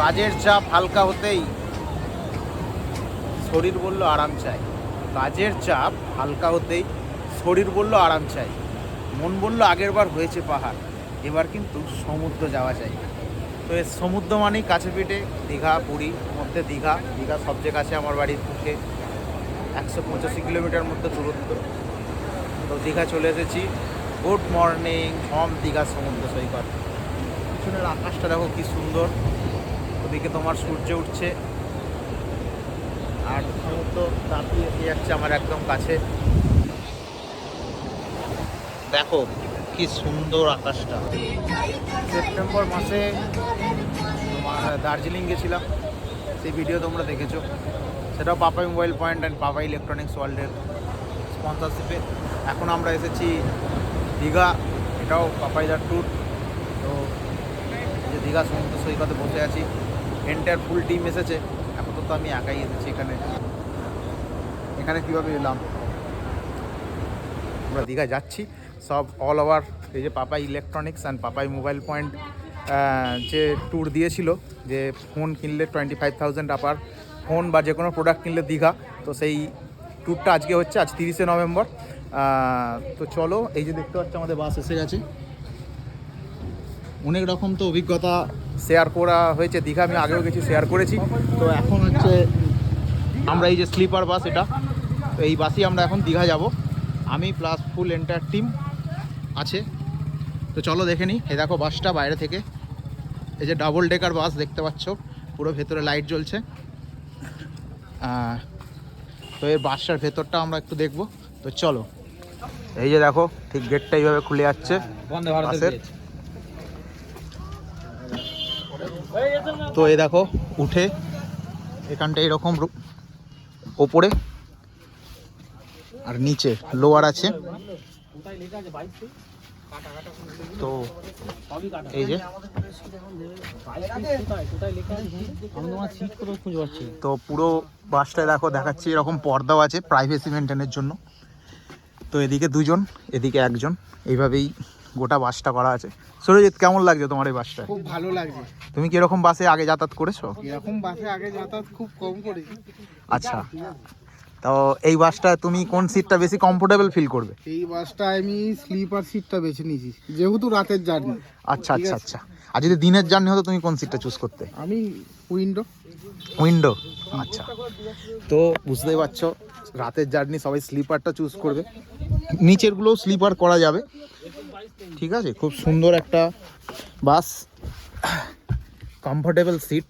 কাজের চাপ হালকা হতেই শরীর বলল, আরাম চাই। কাজের চাপ হালকা হতেই শরীর বলল, আরাম চাই। মন বলল, আগের বার হয়েছে পাহাড়, এবার কিন্তু সমুদ্র যাওয়া চাই তো সমুদ্র মানেই কাছে পিঠে, দীঘা, পুরী মধ্যে দীঘা। দীঘা সবচেয়ে কাছে আমার বাড়ির থেকে একশো পঁচাশি কিলোমিটার মধ্যে দূরত্ব। তো দীঘা চলে এসেছি। গুড মর্নিং, ফ্রম দীঘা সমুদ্র সৈকত। পিছনের আকাশটা দেখো কি সুন্দর। ওদিকে তোমার সূর্য উঠছে। আর সমুদ্র দাঁড়িয়ে এসে যাচ্ছে আমার একদম কাছে। দেখো, কি সুন্দর আকাশটা। সেপ্টেম্বর মাসে তোমার দার্জিলিং গেছিলাম। সেই ভিডিও তোমরা দেখেছ। সেটাও Papai mobile point and Papai electronics ওয়ার্ল্ডের স্পন্সরশিপে এখন আমরা এসেছি দীঘা। এটাও পাপাইদার ট্যুর তো যে দীঘা সমুদ্র সৈকতে বসে আছি। এন্টার ফুল টিম এসেছে। আপাতত আমি একাই এসেছি এখানে। এখানে কীভাবে এলাম? আমরা দীঘা যাচ্ছি। সব অল ওভার এই যে Papai electronics and Papai mobile point যে ট্যুর দিয়েছিল, যে ফোন কিনলে twenty five thousand upper phone বা যে কোনো প্রোডাক্ট কিনলে দীঘা। তো সেই ট্যুরটা আজকে হচ্ছে, আজ তিরিশে নভেম্বর। তো চলো, এই যে দেখতে পাচ্ছ আমাদের বাস এসে গেছে। অনেক রকম তো অভিজ্ঞতা শেয়ার করা হয়েছে দীঘা আমি আগেও কিছু শেয়ার করেছি। তো এখন হচ্ছে আমরা এই যে স্লিপার বাস এটা তো এই বাসেই আমরা এখন দীঘা যাব। আমি প্লাস ফুল এন্টার টিম আছে। তো চলো দেখে নিই এ দেখো বাসটা বাইরে থেকে। এই যে ডাবল ডেকার বাস দেখতে পাচ্ছ পুরো ভেতরে লাইট জ্বলছে। তো এই বাসটার ভেতরটা আমরা একটু দেখব। তো চলো এই যে দেখো ঠিক গেটটা এইভাবে খুলে যাচ্ছে। বন্দে বাসের তো এই দেখো, উঠে এখানটা এরকম ওপরে আর নিচে লোয়ার আছে তো এই যে। তো পুরো বাসটায় দেখো, দেখাচ্ছি এরকম পর্দাও আছে প্রাইভেসি মেনটেনের জন্য তো এদিকে দুজন, এদিকে একজন, এইভাবেই গোটা বাসটা করা আছে। সুরজিৎ কেমন লাগছে তোমার এই বাসটা? খুব ভালো লাগছে। তুমি কি এরকম বাসে আগে যাতায়াত করেছ? এরকম বাসে আগে যাতায়াত খুব কম করেছি। আচ্ছা। তো এই বাসটা তুমি কোন সিটটা বেশি কমফোর্টেবল ফিল করবে? এই বাসটা আমি স্লিপার সিটটা বেছে নিয়েছি যেহেতু রাতের জার্নি আচ্ছা আচ্ছা আচ্ছা। আর যদি দিনের জার্নি হতো তুমি কোন সিটটা চুজ করতে? আমি উইন্ডো উইন্ডো আচ্ছা। তো বুঝতেই পারছ রাতের জার্নি সবাই স্লিপারটা চুজ করবে। নিচেরগুলোও স্লিপার করা যাবে। ঠিক আছে? খুব সুন্দর একটা বাস কমফোর্টেবল সিট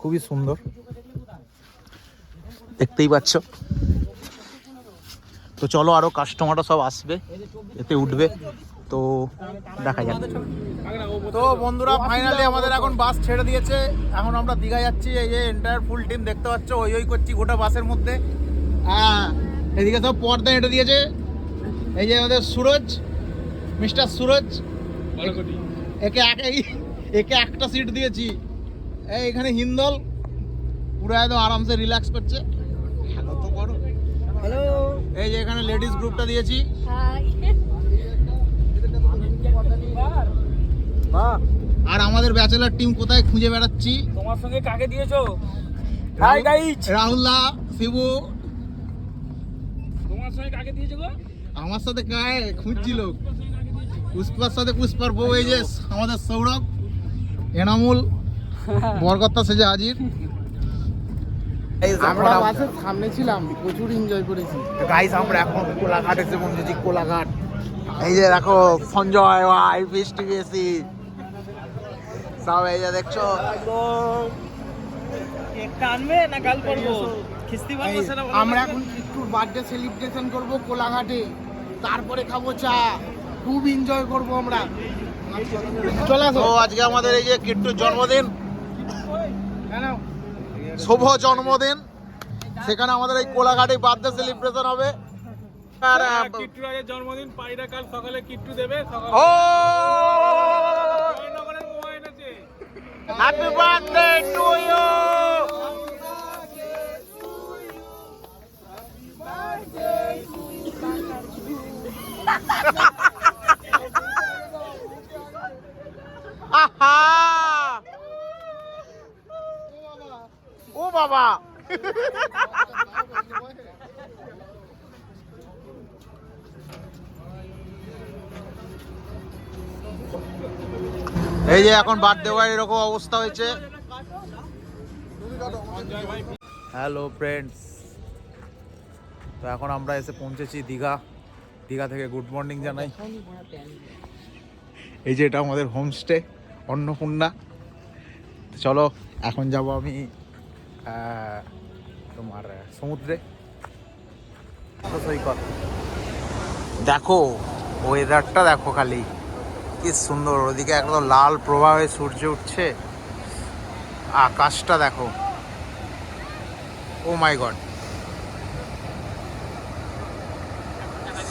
খুবই সুন্দর। দেখতেই পাচ্ছ? তো চলো আরও কাস্টমাররা সব আসবে, এতে উঠবে। তো দেখা যাক। তো বন্ধুরা ফাইনালি আমাদের এখন বাস ছেড়ে দিয়েছে। এখন আমরা দীঘা যাচ্ছি, এই যে এন্টায়ার ফুল টিম দেখতে পাচ্ছ, ওই ওই করছি গোটা বাসের মধ্যে। হ্যাঁ এদিকে সব পর্দা হেঁটে দিয়েছে। এই যে আমাদের সুরজ মিস্টার সুরজ একে এক এই- একে একটা সিট দিয়েছি। এই এখানে হিন্দল পুরো একদম আরামসে রিল্যাক্স করছে। হ্যালো তো করো। হ্যালো। এই যে এখানে লেডিস গ্রুপটা দিয়েছি। আর আমাদের ব্যাচেলার টিম কোথায় খুঁজে বেড়াচ্ছি? তোমার সঙ্গে কাকে দিয়েছ? হাই গাইজ রাহুল্লা শিবু। তোমার সঙ্গে কাকে দিয়েছ গো? আমার সাথে কায় খুঁজছিল? পুষ্পার সাথে পুষ্পার বউ এই যে আমাদের সৌরভ এনামুল বরকত্তা সেজে হাজির। আমরা বাসের সামনে ছিলাম প্রচুর এনজয় করেছি। গাইস আমরা এখন কোলাঘাট পৌঁছেছি কোলাঘাট। এই যে দেখো সঞ্জয় ভাই বৃষ্টি বেশি সব এই যে দেখছ। আমরা এখন একটু বার্থডে সেলিব্রেশন করব কোলাঘাটে। তারপরে খাব চা। খুব এনজয় করব আমরা। চলে আসো। তো আজকে আমাদের এই যে কিট্টুর জন্মদিন শুভ জন্মদিন। সেখানে আমাদের এই কোলাঘাটে বার্থডে সেলিব্রেশন হবে। আর আজকে জন্মদিন পাইরা কাল সকালে কিট্টু দেবে ও! হ্যাপি বার্থডে টু ইউ আহা বাবা। এই যে এখন বার্থডে বয় এরকম অবস্থা হয়েছে। হ্যালো ফ্রেন্ডস তো এখন আমরা এসে পৌঁছেছি দীঘা। দীঘা থেকে গুড মর্নিং জানাই। এই যে এটা আমাদের হোমস্টে অন্নপূর্ণা। চলো, এখন যাব আমি তোমার সমুদ্রে। দেখো ওয়েদারটা দেখো খালি। কি সুন্দর, ওদিকে একদম লাল প্রবাহে সূর্য উঠছে। আকাশটা দেখো। ও মাই গড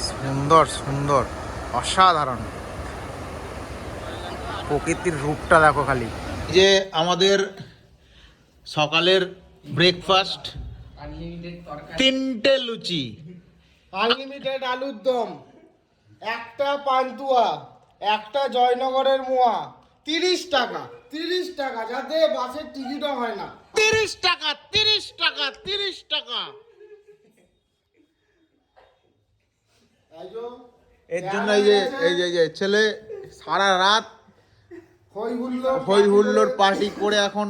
সুন্দর সুন্দর। অসাধারণ। প্রকৃতির রূপটা দেখো খালি। যে আমাদের সকালের ব্রেকফাস্ট তিনটে লুচি। আনলিমিটেড আলুর দম একটা পান্তুয়া একটা জয়নগরের মোয়া তিরিশ টাকা তিরিশ টাকা যাতে বাসের টিকিটও হয় না। তিরিশ টাকা তিরিশ টাকা তিরিশ টাকা। এর জন্য এই যে এই যে ছেলে সারা রাত হই হুল্লোর পার্টি করে এখন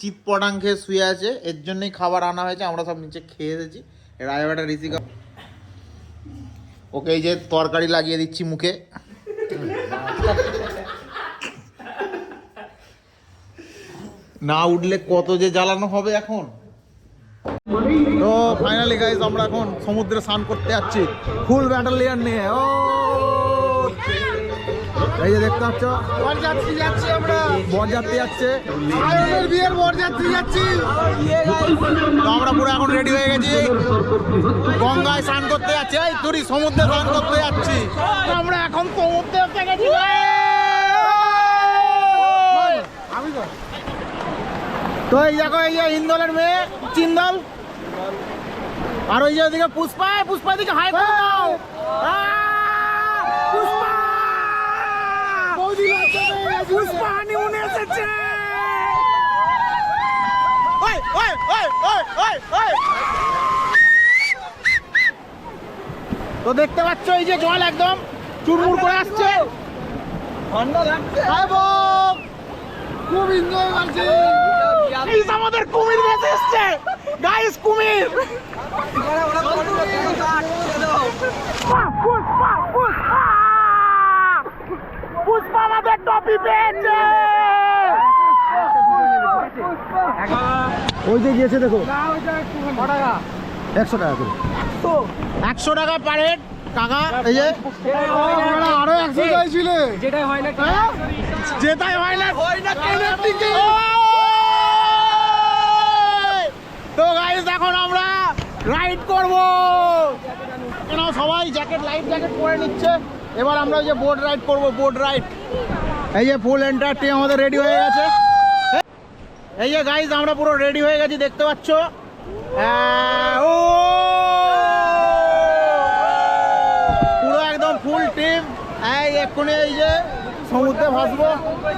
চিপ পটাং খেয়ে শুয়ে আছে। এর জন্যই খাবার আনা হয়েছে আমরা সব নিচে খেয়ে এসেছি। রায়বাটা ঋষিকা ওকে এই যে তরকারি লাগিয়ে দিচ্ছি মুখে। না উঠলে কত যে জ্বালানো হবে এখন। তো ফাইনালি গাইজ আমরা এখন সমুদ্রে স্নান করতে যাচ্ছি। ফুল ব্যাটালিয়ান নিয়ে। ও! এই যে দেখতে পাচ্ছ বরযাত্রী যাচ্ছি আমরা। বরযাত্রী যাচ্ছে। আয়নের বিয়ের বরযাত্রী যাচ্ছি। তো আমরা পুরো এখন রেডি হয়ে গেছি। গঙ্গায় স্নান করতে যাচ্ছি। এই তুই সমুদ্রে স্নান করতে যাচ্ছি। আমরা এখন সমুদ্রে গেছি। আমি তো তো এই দেখো এই যে ইন্দলের মেয়ে চিন্দল। আর ওই যে ওদিকে পুষ্পায় পুষ্পা দিকে হাই করে দাও আহ! পুষ্পা বৌদি এসেছে ওই ওই ওই ওই ওই ওই তো দেখতে পাচ্ছ এই যে জল একদম চুরমুর করে আসছে ঠান্ডা লাগছে হাই খুব এনজয় করছি প্লিজ আমাদের কুমির বেঁচে এসছে গাইস কুমির পুষ্পা পুষ্পা পুষ্পা পুষ্পা আমাদের টপি পেয়েছে। ওই যে গিয়েছে দেখো। একশো টাকা করে। একশো? টাকা পার হেড কাকা এই যে। আরও একশো চাইছিলে। যেটাই হয় না যেটাই হয় না। হয় না ট্রেনের দিকে তো গাইস এখন আমরা রাইড করব। কেন সবাই জ্যাকেট লাইফ জ্যাকেট পরে নিচ্ছে। এবার আমরা যে বোট রাইড করব বোট রাইড এই যে ফুল এন্টারটি আমাদের রেডি হয়ে গেছে। এই যে গাইস আমরা পুরো রেডি হয়ে গেছি দেখতে পাচ্ছ? ও! পুরো একদম ফুল টিম এই এক্ষুনি এই যে সমুদ্রে ভাসবো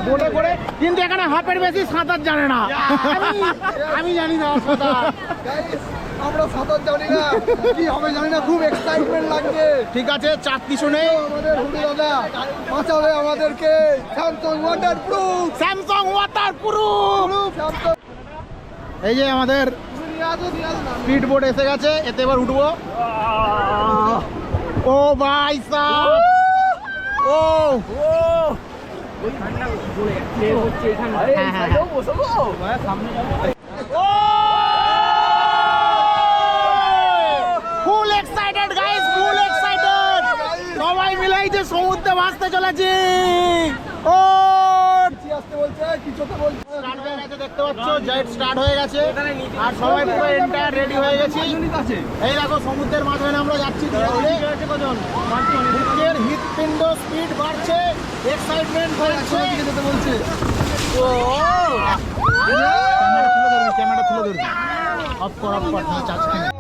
বোটে করে। কিন্তু এখানে হাফের বেশি সাঁতার জানে না। আমি- আমি জানি না সাঁতার। আমরা সাঁতার জানি না। কি হবে জানি না খুব এক্সাইটমেন্ট লাগছে। ঠিক আছে চাপ কিছু নেই। আমাদের হুডি দাদা বাঁচাবে আমাদেরকে। Samsung water proof Samsung water proof এই যে আমাদের স্পিড বোট এসে গেছে এতে এবার উঠবো। ও ভাই সাহ ও। হচ্ছে এখানে হ্যাঁ, হ্যাঁ, হ্যাঁ। বসবো full excited guys full excited সবাই মিলে এই যে সমুদ্রে ভাসতে চলেছি ও আসতে বলছে কিছুতে বলছে স্টার্ট হয়ে গেছে দেখতে পাচ্ছ জেট স্টার্ট হয়ে গেছে। আর সবাই পুরো এন্টায়ার রেডি হয়ে গেছি। এই দেখো সমুদ্রের মাঝখানে আমরা যাচ্ছি ধীরে ধীরে। হৃৎপিণ্ড স্পিড বাড়ছে এক্সাইটমেন্ট যেতে বলছে ক্যামেরা তুলে ধরবি ক্যামেরা তুলে ধরবি। অফ কর অফ কর চার্জ ও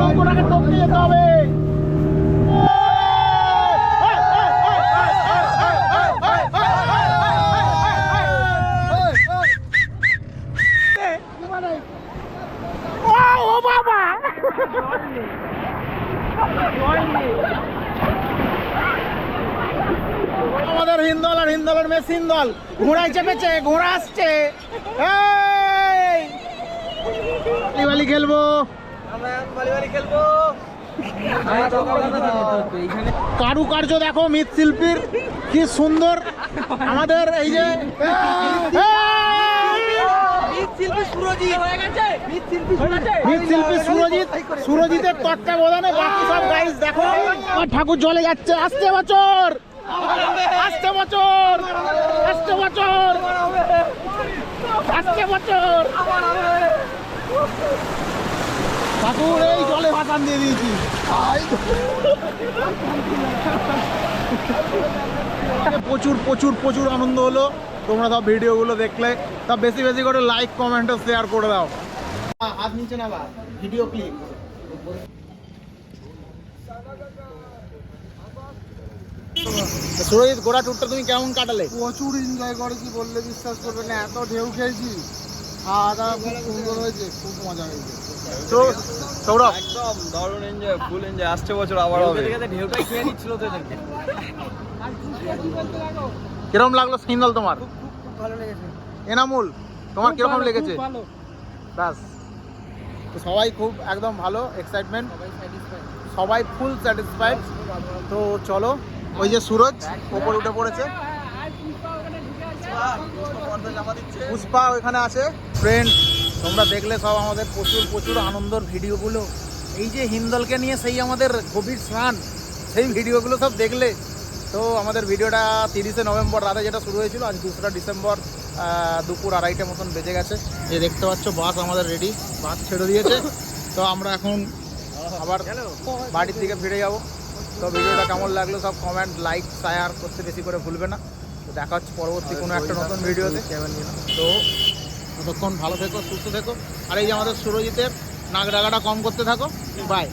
নৌকোটাকে টপকে যেতে হবে। আমাদের হিন্দল আর হিন্দলের মেস হিন্দল ঘোড়ায় চেপেছে ঘোড়া আসছে। এই! খেলব। কারুকার্য দেখো মৃৎশিল্পীর। কি সুন্দর। আমাদের এই যে মৃৎশিল্পী সুরজিৎ। সুরজিতের তত্ত্বাবধানে বাকি সব গাইস দেখো। আর ঠাকুর জলে যাচ্ছে। আসতে বছর। আসতে বছর। আসতে বছর। আসতে বছর। ঠাকুর, এই জলে ভাসান দিয়ে দিয়েছি। প্রচুর প্রচুর প্রচুর আনন্দ হলো। তোমরা সব ভিডিওগুলো দেখলে। তা বেশি বেশি করে লাইক কমেন্ট শেয়ার করে দাও। হাত নিচে না বা ভিডিও ক্লিপ সুরজিৎ গোড়া ট্যুরটা তুমি কেমন কাটালে? প্রচুর এনজয় করেছি, বললে বিশ্বাস করবে না, এত ঢেউ খেয়েছি। খাওয়া দাওয়া খুব সুন্দর হয়েছে, খুব মজা হয়েছে। তো সৌরভ একদম দারুণ এনজয় ফুল এনজয় আসছে বছর আবার হবে ঢেউটাই খেয়ে নিচ্ছিল তো কীরকম লাগল সিঙ্গল তোমার ভালো লেগেছে এনামুল তোমার কীরকম লেগেছে ব্যাস তো সবাই খুব একদম ভালো এক্সাইটমেন্ট সবাই ফুল স্যাটিসফাইড তো চলো ওই যে সুরজ ওপরে উঠে পড়েছে পুষ্পা ওইখানে আছে ফ্রেন্ড তোমরা দেখলে সব আমাদের প্রচুর প্রচুর আনন্দর ভিডিওগুলো। এই যে হিন্দলকে নিয়ে সেই আমাদের গভীর স্নান, সেই ভিডিওগুলো সব দেখলে। তো আমাদের ভিডিওটা তিরিশে নভেম্বর রাতে যেটা শুরু হয়েছিল, আজ দোসরা ডিসেম্বর দুপুর আড়াইটে মতন বেজে গেছে। যে দেখতে পাচ্ছ, বাস আমাদের রেডি বাস ছেড়ে দিয়েছে। তো আমরা এখন আবার বাড়ির দিকে ফিরে যাব। তো ভিডিওটা কেমন লাগল সব কমেন্ট লাইক শেয়ার করতে বেশি করে ভুলবে না। তো দেখা হচ্ছে পরবর্তী কোনো একটা নতুন ভিডিওতে। তো ততক্ষণ ভালো থেকো, সুস্থ থেকো। আর এই যে আমাদের সুরজিতের নাক ডাকাটা কম করতে থাকো। বাই